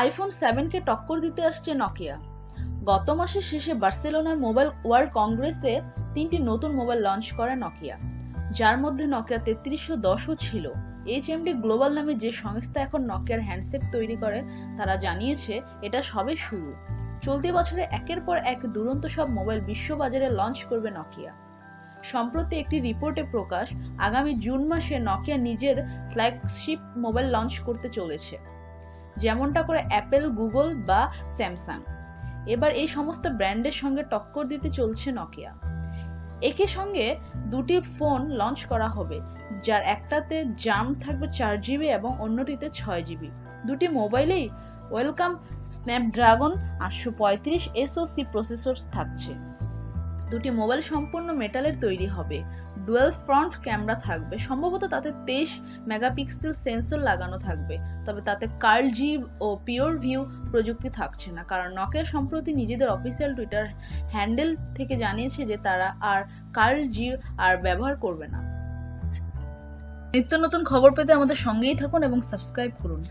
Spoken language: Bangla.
আইফোন সেভেনকে টক্কর দিতে আসছে নকিয়া গত মাসের শেষে বার্সেলোনার মোবাইল ওয়ার্ল্ড কংগ্রেসে তিনটি নতুন মোবাইল লঞ্চ করে নকিয়া যার মধ্যে নকিয়া তেত্রিশশো দশও ছিল। এইচ এইচএমডি গ্লোবাল নামে যে সংস্থা এখন নকিয়ার হ্যান্ডসেট তৈরি করে, তারা জানিয়েছে, এটা সবে শুরু। চলতি বছরে একের পর এক দুরন্ত সব মোবাইল বিশ্ববাজারে লঞ্চ করবে নকিয়া সম্প্রতি একটি রিপোর্টে প্রকাশ, আগামী জুন মাসে নকিয়া নিজের ফ্ল্যাগশিপ মোবাইল লঞ্চ করতে চলেছে। যেমনটা করে অ্যাপেল গুগল বা স্যামসাং এবার এই সমস্ত ব্র্যান্ডের সঙ্গে টক্কর দিতে চলছে নকিয়া একে সঙ্গে দুটি ফোন লঞ্চ করা হবে, যার একটাতে জাম থাকবে চার জিবি এবং অন্যটিতে ছয় জিবি। দুটি মোবাইলেই ওয়েলকাম স্ন্যাপড্রাগন আটশো পঁয়ত্রিশ এসওসি প্রসেসর থাকছে। দুটি মোবাইল সম্পূর্ণ মেটালের তৈরি হবে। ডুয়েল ফ্রন্ট ক্যামেরা থাকবে। সম্ভবত তাতে তেইশ মেগাপিক্সেল সেন্সর লাগানো থাকবে। তবে তাতে কার্ল জি ও পিওর ভিউ প্রযুক্তি থাকছে না। কারণ নকের সম্প্রতি নিজেদের অফিসিয়াল টুইটার হ্যান্ডেল থেকে জানিয়েছে যে তারা আর কার্ল জি আর ব্যবহার করবে না। নিত্য নতুন খবর পেতে আমাদের সঙ্গেই থাকুন এবং সাবস্ক্রাইব করুন।